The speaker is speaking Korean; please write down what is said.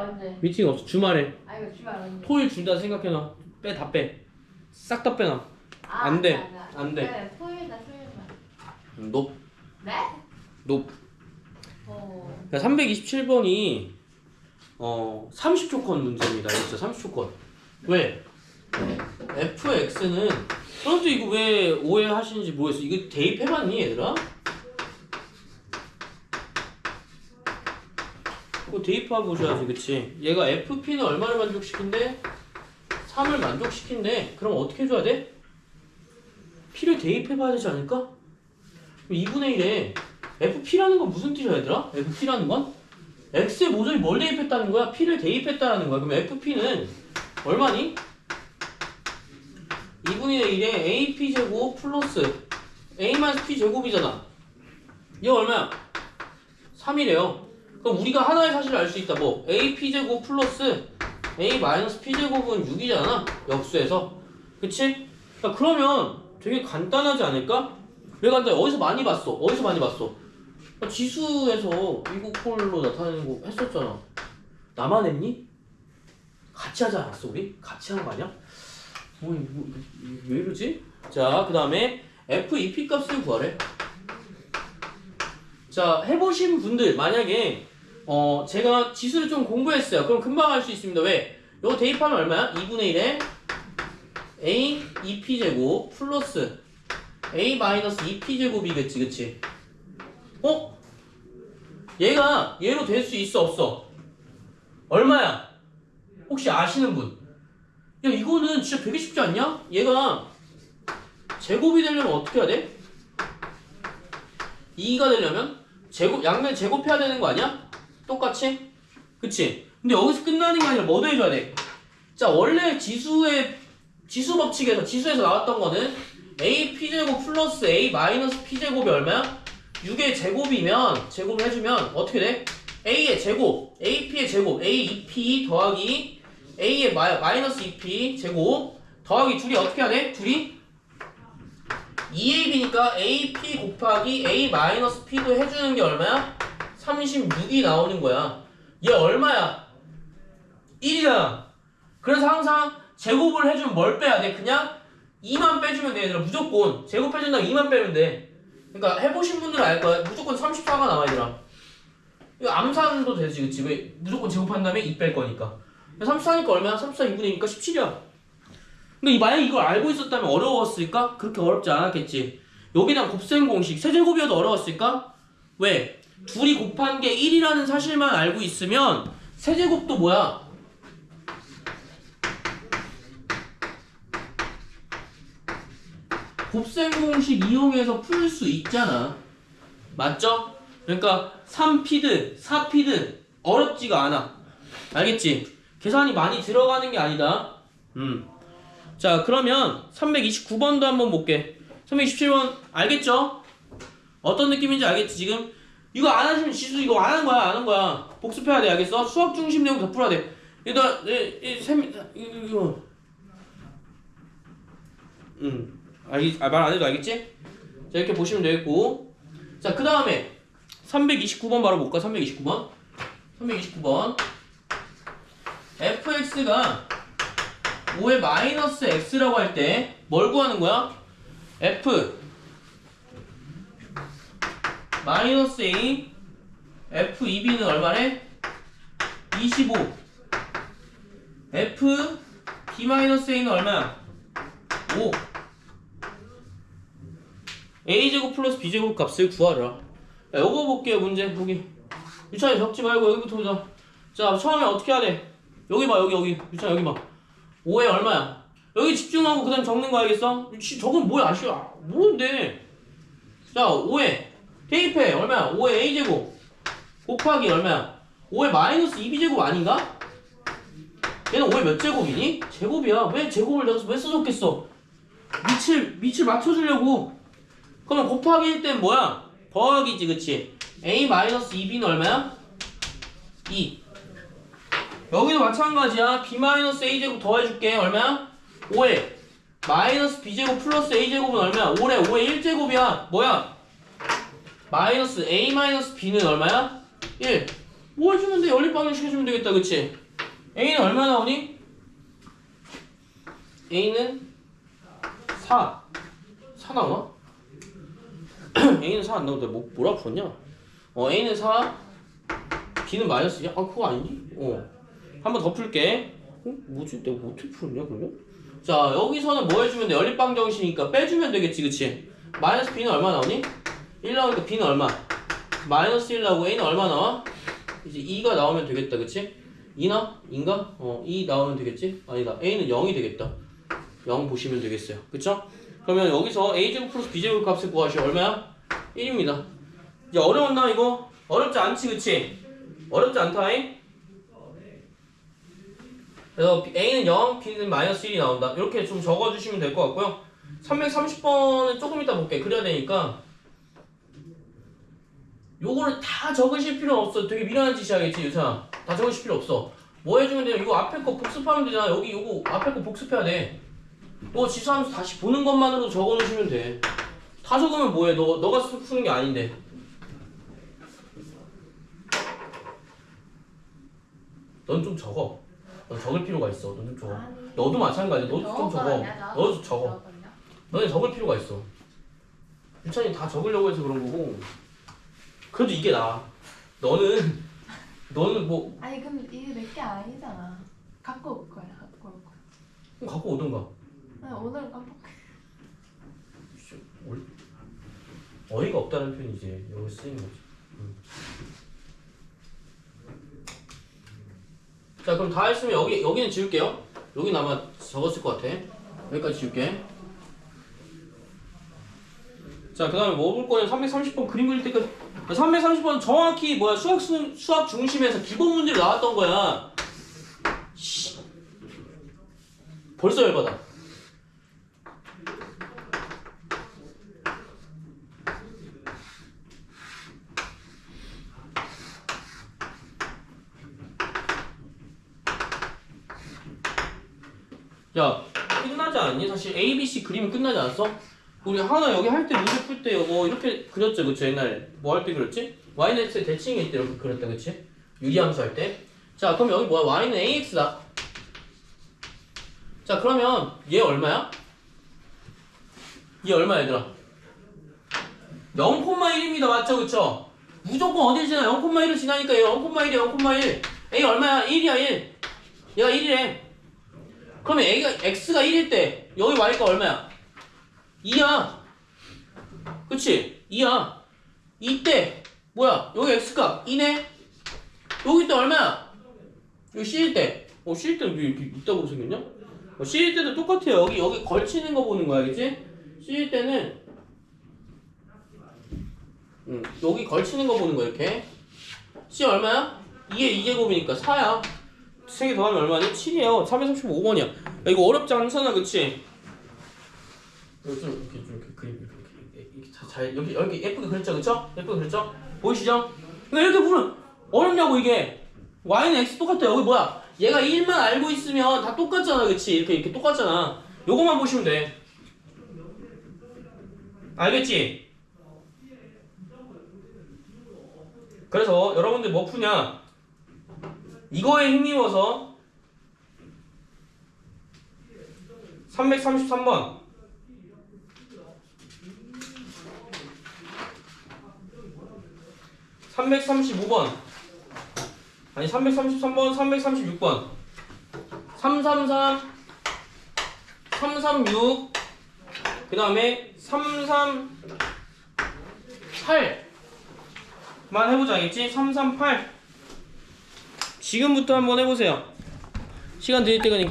언제? 미팅 없어 주말에 아 이거 주말 언제? 토요일 준다 생각해놔 빼 다 빼 싹 다 빼놔 아, 안 돼. 안 돼. 안 돼. 네, 토요일 날 토요일 날. 높 네? 높. 어. 327번이 어 30초권 문제입니다. 진짜 30초권. 왜? fx는 선생님 이거 왜 오해하시는지 모르겠어. 이거 대입해봤니 얘들아? 대입해 보셔야지, 그치? 얘가 fp는 얼마를 만족시킨대? 3을 만족시킨대. 그럼 어떻게 해줘야 돼? p를 대입해봐야 되지 않을까? 그럼 2분의 1에 FP라는 건 무슨 뜻이야 얘들아? FP라는 건? X에 모조리 뭘 대입했다는 거야? P를 대입했다는 거야. 그럼 FP는 얼마니? 2분의 1에 AP제곱 플러스 A-P제곱이잖아. 이거 얼마야? 3이래요. 그럼 우리가 하나의 사실을 알 수 있다. 뭐? AP제곱 플러스 A-P제곱은 6이잖아. 역수에서. 그치? 야, 그러면 되게 간단하지 않을까? 왜 간단해? 어디서 많이 봤어? 어디서 많이 봤어? 아, 지수에서 미국폴로 나타내는 거 했었잖아. 나만 했니? 같이 하지 않았어 우리? 같이 한 거 아니야? 뭐, 뭐, 왜 이러지? 자, 그 다음에 FEP 값을 구하래. 자, 해보신 분들 만약에 어 제가 지수를 좀 공부했어요. 그럼 금방 할수 있습니다. 왜? 이거 대입하면 얼마야? 2분의 1에 A 2P 제곱 플러스 A 마이너스 2P 제곱이겠지, 그치? 어? 얘가 얘로 될 수 있어, 없어? 얼마야? 혹시 아시는 분? 야, 이거는 진짜 되게 쉽지 않냐? 얘가 제곱이 되려면 어떻게 해야 돼? 2가 되려면 제곱, 양면 제곱해야 되는 거 아니야? 똑같이? 그치? 근데 여기서 끝나는 게 아니라 뭐도 해줘야 돼? 자, 원래 지수의, 지수 법칙에서, 지수에서 나왔던 거는 a p제곱 플러스 a 마이너스 p제곱이 얼마야? 6의 제곱이면 제곱을 해주면 어떻게 돼? a의 제곱, ap의 제곱, a 2p 더하기 a의 마, 마이너스 2p 제곱 더하기 둘이 어떻게 돼? 둘이 2ab니까 ap 곱하기 a 마이너스 p도 해주는 게 얼마야? 36이 나오는 거야. 얘 얼마야? 1이잖아. 그래서 항상 제곱을 해주면 뭘 빼야 돼? 그냥 2만 빼주면 돼 얘들아 무조건 제곱해준다면 2만 빼면 돼 그러니까 해보신 분들은 알 거야 무조건 34가 나와 얘들아 이거 암산도 되지 그치 왜 무조건 제곱한 다음에 2 뺄 거니까 34니까 얼마야? 34 2분의 2니까 17이야 근데 이- 만약에 이걸 알고 있었다면 어려웠을까? 그렇게 어렵지 않았겠지 여기다 곱셈 공식 세제곱이어도 어려웠을까? 왜? 둘이 곱한 게 1이라는 사실만 알고 있으면 세제곱도 뭐야? 곱셈 공식 이용해서 풀 수 있잖아. 맞죠? 그러니까 3피드, 4피드 어렵지가 않아. 알겠지? 계산이 많이 들어가는 게 아니다. 음. 자, 그러면 329번도 한번 볼게. 327번 알겠죠? 어떤 느낌인지 알겠지, 지금? 이거 안 하시면 지수 이거 안 한 거야, 안 한 거야. 복습해야 돼, 알겠어? 수학 중심 내용 더 풀어야 돼. 이거, 이거. 음. 알겠, 아, 말안 해도 알겠지? 자, 이렇게 보시면 되겠고. 자, 그 다음에 329번 바로 볼까? 329번. 329번. fx가 5의 마이너스 x라고 할 때 뭘 구하는 거야? f 마이너스 a f 2b는 얼마래? 25 f b 마이너스 a는 얼마야? 5 a제곱 플러스 b제곱 값을 구하라 야, 요거 볼게요 문제 여기 유찬이 적지 말고 여기부터 보자 자 처음에 어떻게 해야 돼? 여기 봐 여기 여기 유찬이 여기 봐 5에 얼마야? 여기 집중하고 그 다음 적는 거 알겠어? 씨, 저건 뭐야 아쉬워 모르는데 자 5에 대입해 얼마야? 5에 a제곱 곱하기 얼마야? 5에 마이너스 2b제곱 아닌가? 얘는 5에 몇 제곱이니? 제곱이야 왜 제곱을 내가 왜 써줬겠어 밑을 밑을 맞춰주려고 그러면 곱하기일 땐 뭐야? 더하기지 그치? a 마이너스 2b는 얼마야? 2 여기도 마찬가지야 b 마이너스 a제곱 더해줄게 얼마야? 5에 마이너스 b제곱 플러스 a제곱은 얼마야? 5래 5에 1제곱이야 뭐야? 마이너스 a 마이너스 b는 얼마야? 1 뭐 해주면 돼? 연립방정식 해주면 되겠다 그치? A는 얼마 나오니? A는 4 4 나오나? A는 4 안 나오는데 뭐, 뭐라 풀었냐? 어 A는 4 B는 마이너스 2야? 아 그거 아니지? 어 한 번 더 풀게 어? 뭐지? 내가 뭐 어떻게 풀었냐 그러면? 자 여기서는 뭐 해주면 돼? 연립방정식이니까 빼주면 되겠지 그치? 마이너스 B는 얼마 나오니? 1 나오니까 B는 얼마? 마이너스 1 나오고 A는 얼마 나와? 이제 2가 나오면 되겠다 그치? 2나? 2인가? 어, 2 나오면 되겠지? 아니다. A는 0이 되겠다. 0 보시면 되겠어요. 그쵸? 그러면 여기서 A제곱 플러스 B제곱 값을 구하시오. 얼마야? 1입니다. 이제 어려웠나 이거? 어렵지 않지 그치? 어렵지 않다잉? 그래서 A는 0, B는 마이너스 1이 나온다. 이렇게 좀 적어주시면 될 것 같고요. 330번은 조금 이따 볼게. 그래야 되니까 요거를 다 적으실 필요 없어. 되게 미련한 짓이야겠지, 유찬아. 다 적으실 필요 없어. 뭐 해주면 돼요? 이거 앞에 거 복습하면 되잖아. 여기 요거 앞에 거 복습해야 돼. 너 지수하면서 다시 보는 것만으로도 적어 놓으시면 돼. 다 적으면 뭐해? 너 너가 푸- 푸는 게 아닌데. 넌 좀 적어. 넌 적을 필요가 있어. 넌 좀 적어. 너도 마찬가지야. 너도 좀 적어. 너도 좀 적어. 너네 적을 필요가 있어. 유찬이 다 적으려고 해서 그런 거고. 그래도 이게 나. 너는 너는 뭐 아니 근데 이게 내게 아니잖아. 갖고 올 거야. 갖고 올 거야. 그럼 갖고 오던가. 나 오늘 깜빡해. 어이가 없다는 표현이 이제 여기 쓰이는 거지. 음. 자 그럼 다 했으면 여기 여기는 지울게요. 여기는 아마 적었을 것 같아. 여기까지 지울게. 자 그 다음에 뭐볼 거냐? 330번 그림 그릴 때까지. 330번 정확히 뭐야 수학 수, 수학 중심에서 기본 문제로 나왔던 거야. 씨. 벌써 열받아. 야 끝나지 않니? 사실 A, B, C 그림은 끝나지 않았어? 우리 하나 여기 할 때 문제 풀때뭐 이렇게 그렸죠 그치 옛날에 뭐 할 때 그렸지? Y는 X의 대칭일 때 이렇게 그렸다 그치? 유리함수 할 때. 자 그럼 여기 뭐야 Y는 AX다. 자 그러면 얘 얼마야? 얘 얼마 얘들아? 0,1입니다 맞죠 그쵸? 무조건 어딜 지나 0,1을 지나니까 얘 0,1이야 0,1 A 얼마야? 1이야 1 얘가 1이래 그러면 A가 X가 1일 때 여기 Y가 얼마야? 2야 그치? 2야 이때 뭐야 여기 X가 2네 여기 또 얼마야? 여기 C일 때 어, C일 때는 왜 이렇게 있다고 생겼냐? 어, C일 때도 똑같아요 여기 여기 걸치는 거 보는 거야 그치? C일 때는 음, 여기 걸치는 거 보는 거야 이렇게 C 얼마야? 2에 2제곱이니까 4야 3개 더하면 얼마니? 7이에요 335번이야 야, 이거 어렵지 않잖아 그치? 여기 좀 이렇게 좀 이렇게 그림 이렇게, 이렇게 자- 잘 여기 여기 예쁘게 그렸죠 그쵸? 예쁘게 그렸죠? 보이시죠? 근데 이렇게 보면 어렵냐고 이게 y는 x 똑같아 여기 뭐야 얘가 1만 알고 있으면 다 똑같잖아 그치? 이렇게 이렇게 똑같잖아 요거만 보시면 돼 알겠지? 그래서 여러분들 뭐 푸냐 이거에 힘입어서 333번 335번. 아니 333번 336번. 333 336 그 다음에 338만 해보자 알겠지? 338 지금부터 한번 해보세요. 시간 드릴 때가니까